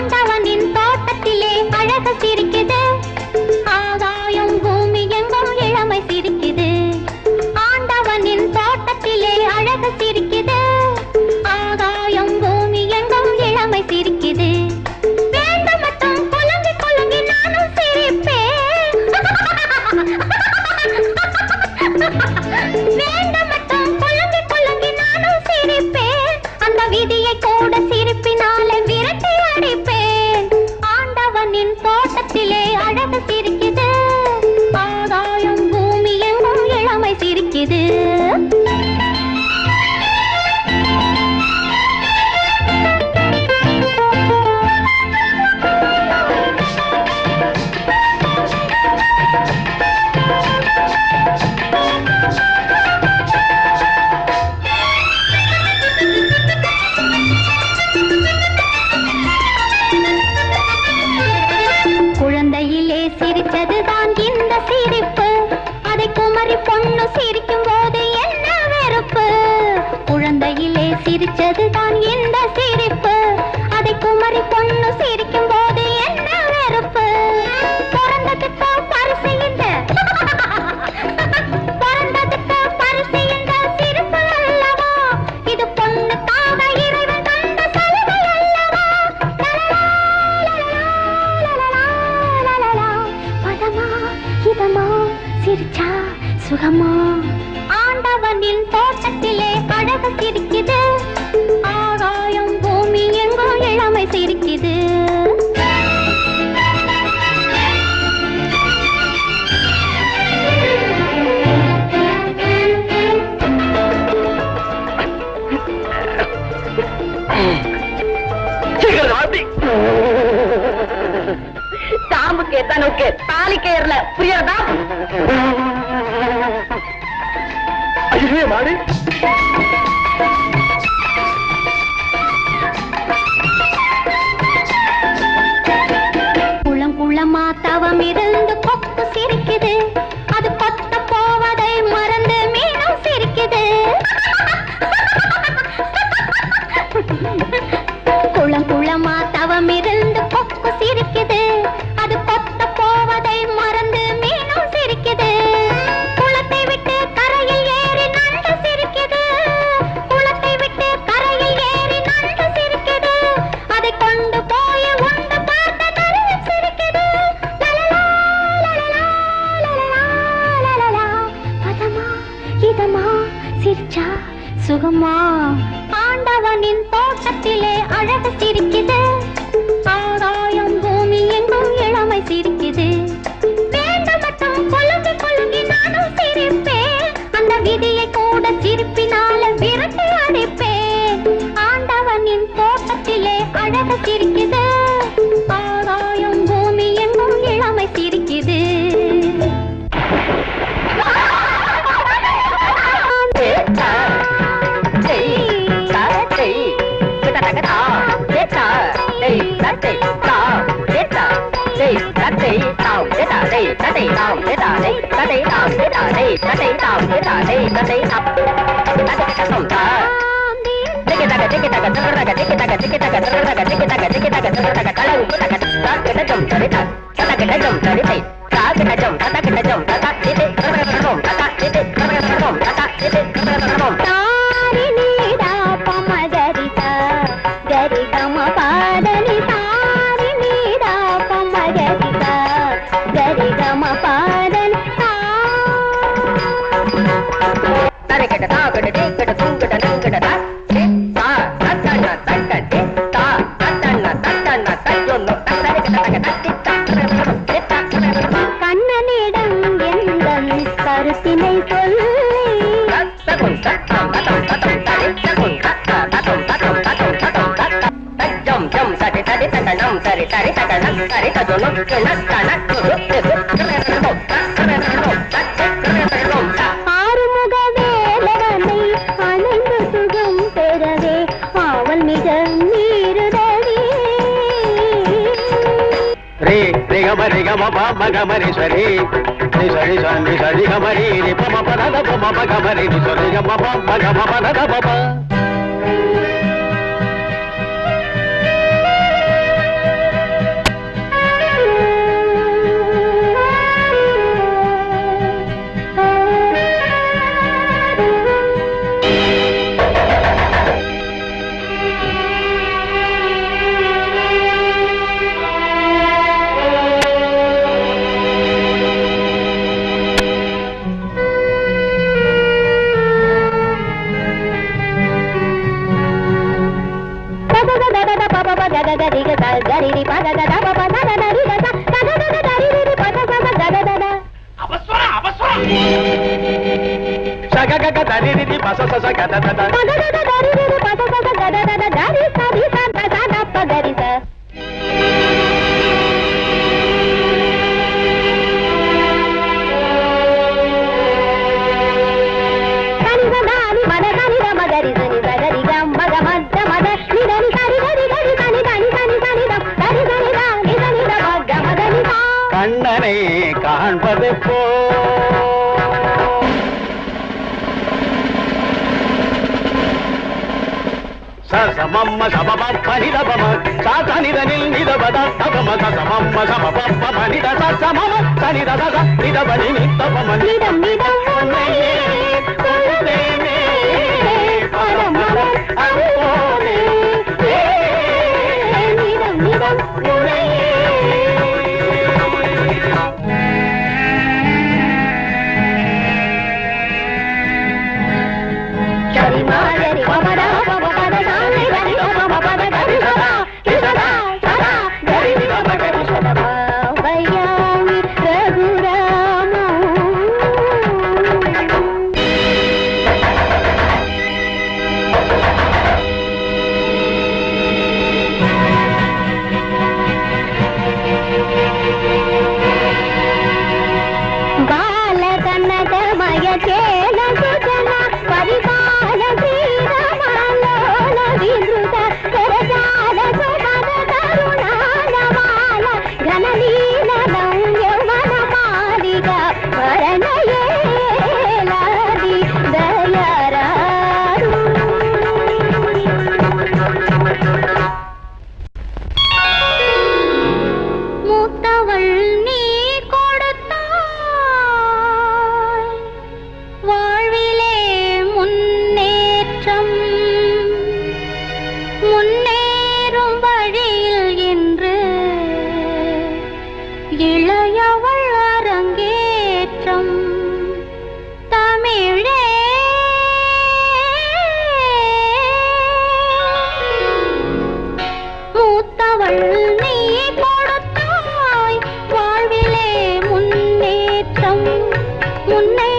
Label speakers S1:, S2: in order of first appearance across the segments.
S1: i Wanda, Wanda. நோக்கு தாலி கயிறுல புரியறதா?
S2: ஐயோ
S3: కళ ఉప్పు తగ్గ తగ్గ జం తడి తగ్గ తగ్గ జం తడి తై ஆறுமுக வேலவனை அணைந்து சுகம் பெறவே ஆவல் மிக நீருதவி
S2: ரே ரிகம ரிகம பாம கமரி சரி நிசரி சரி சரி கமரி ரிபம பதத பம கமரி நிசரி கம பாம கம
S1: பதத பம సగగ దరి బస సగ దరి సరి సమమ్మ సమపప్ప నిదపమ సాధ నిదనిల్ నిదపద తపమ సమమ్మ సమపప్ప మనిద సమమ సనిద సద నిదప నిమిత్తపమ నిదం నిదం పరమ అనుకోనే నిదం
S4: నిదం उन्ने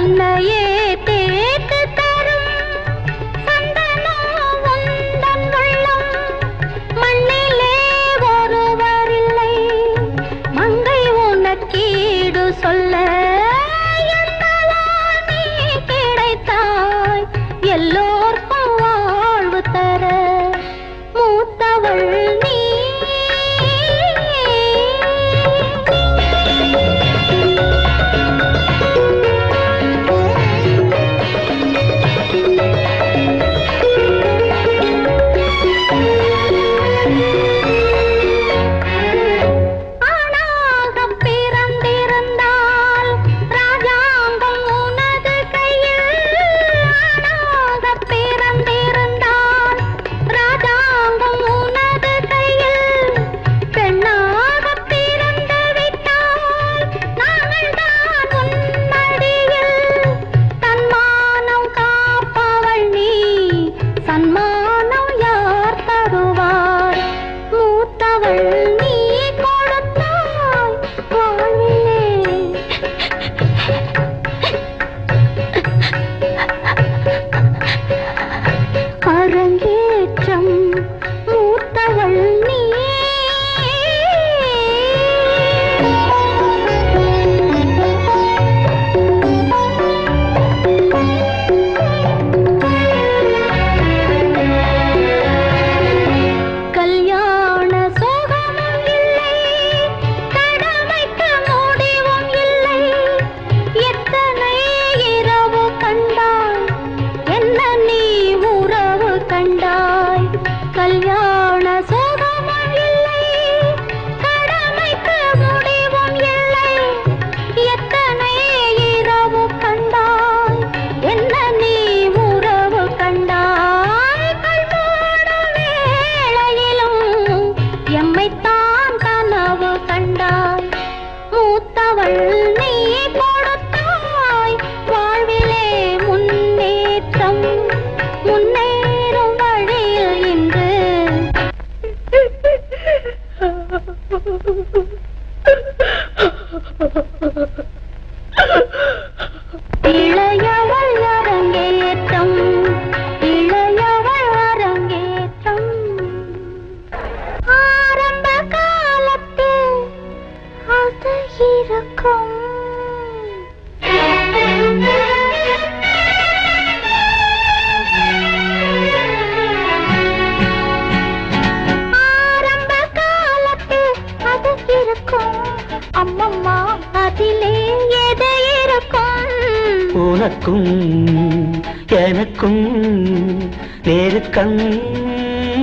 S4: தன்னையே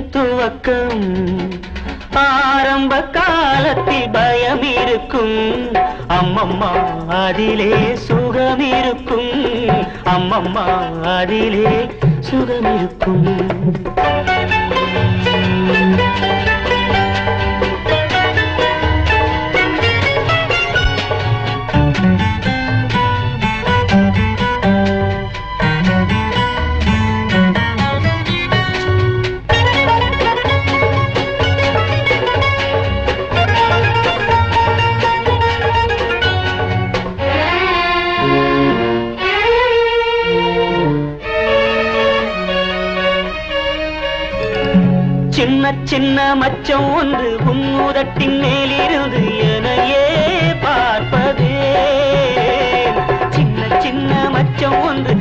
S4: துவக்கம். ஆரம்ப காலத்தில் பயம் இருக்கும் அம்மம்மா அதிலே சுகம் இருக்கும் அம்மம்மா அதிலே சுகம் இருக்கும் சின்ன சின்ன மச்சம் ஒன்று உன்முதட்டின் மேலிருந்து எனையே பார்ப்பதே. சின்ன சின்ன மச்சம் ஒன்று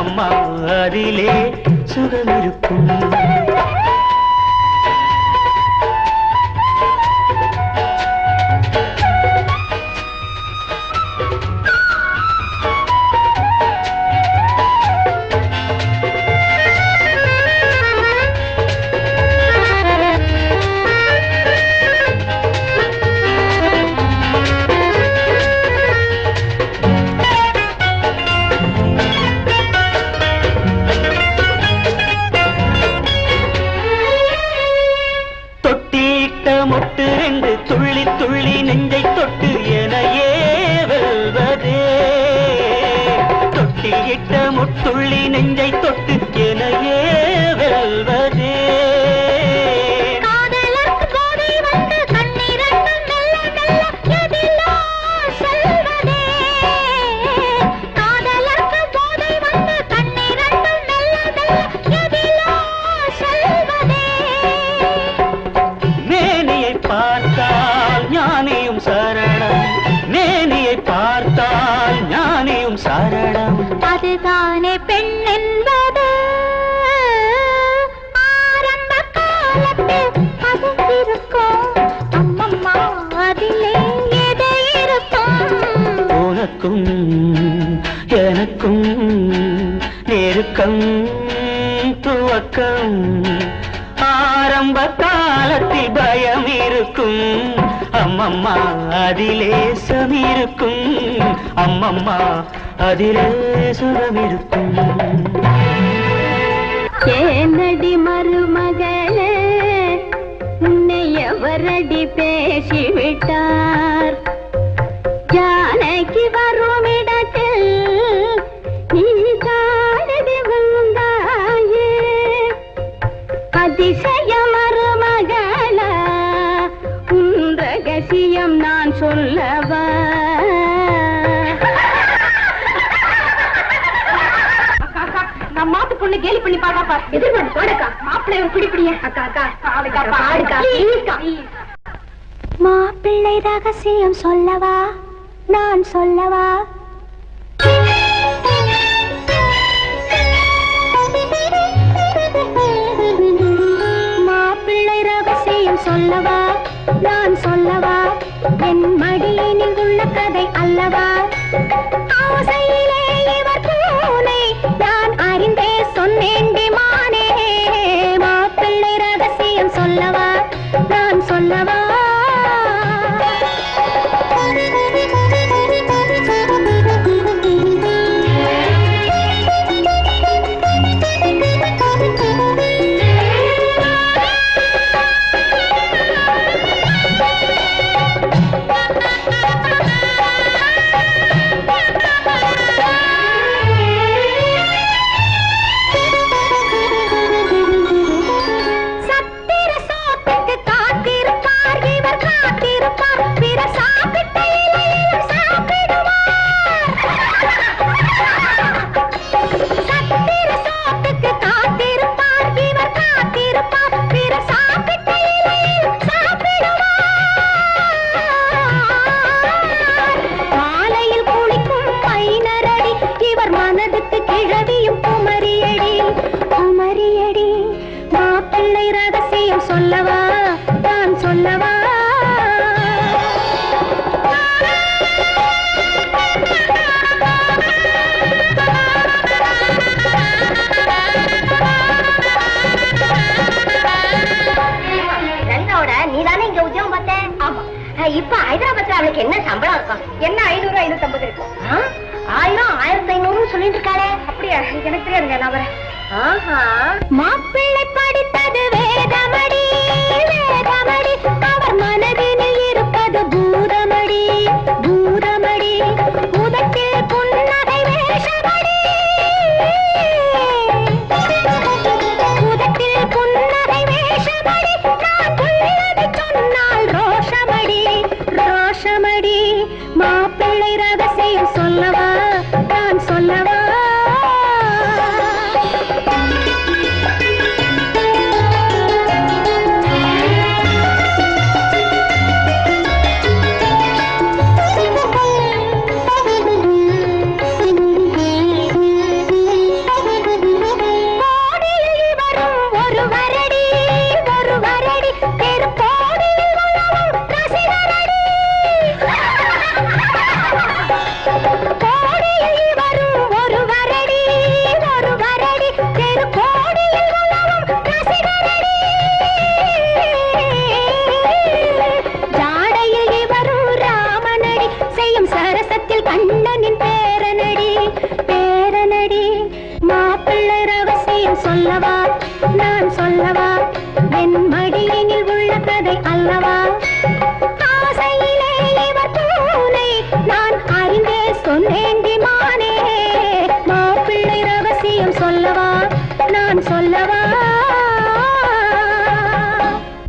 S4: அம்மம்மா அதிலே சுகம் நெருக்கம் துவக்கம் ஆரம்ப காலத்தில் பயம் இருக்கும் அம்மம்மா அதிலே சமிருக்கும் அம்மம்மா அதிலே சுரமிருக்கும் இருக்கும்
S1: ஏனடி மருமகளே உன்னை எவரடி பேசிவிட்டார்? ஜானகி வரும் அதிசய மருமகளா உன் ரகசியம் நான் சொல்லவா?
S5: நான் மாத்து பொண்ணு கேலி பண்ணி பாக்கா பா எதிர்பார்த்து போடக்கா. மாப்பிள்ளை ஒரு
S1: மாப்பிள்ளை ரகசியம் சொல்லவா? நான் சொல்லவா? என் மடியினில் உள்ள கதை அல்லவா? ஆசையிலே
S5: என்ன ஐநூறு ஐநூத்தி ஐம்பது இருக்கு ஆயிரம் ஆயிரத்தி ஐநூறு சொல்லிட்டு இருக்காளே. அப்படியா? எனக்கு தெரியாதுங்க நான் வரேன்.
S1: மாப்பிள்ளை படித்தது வேதா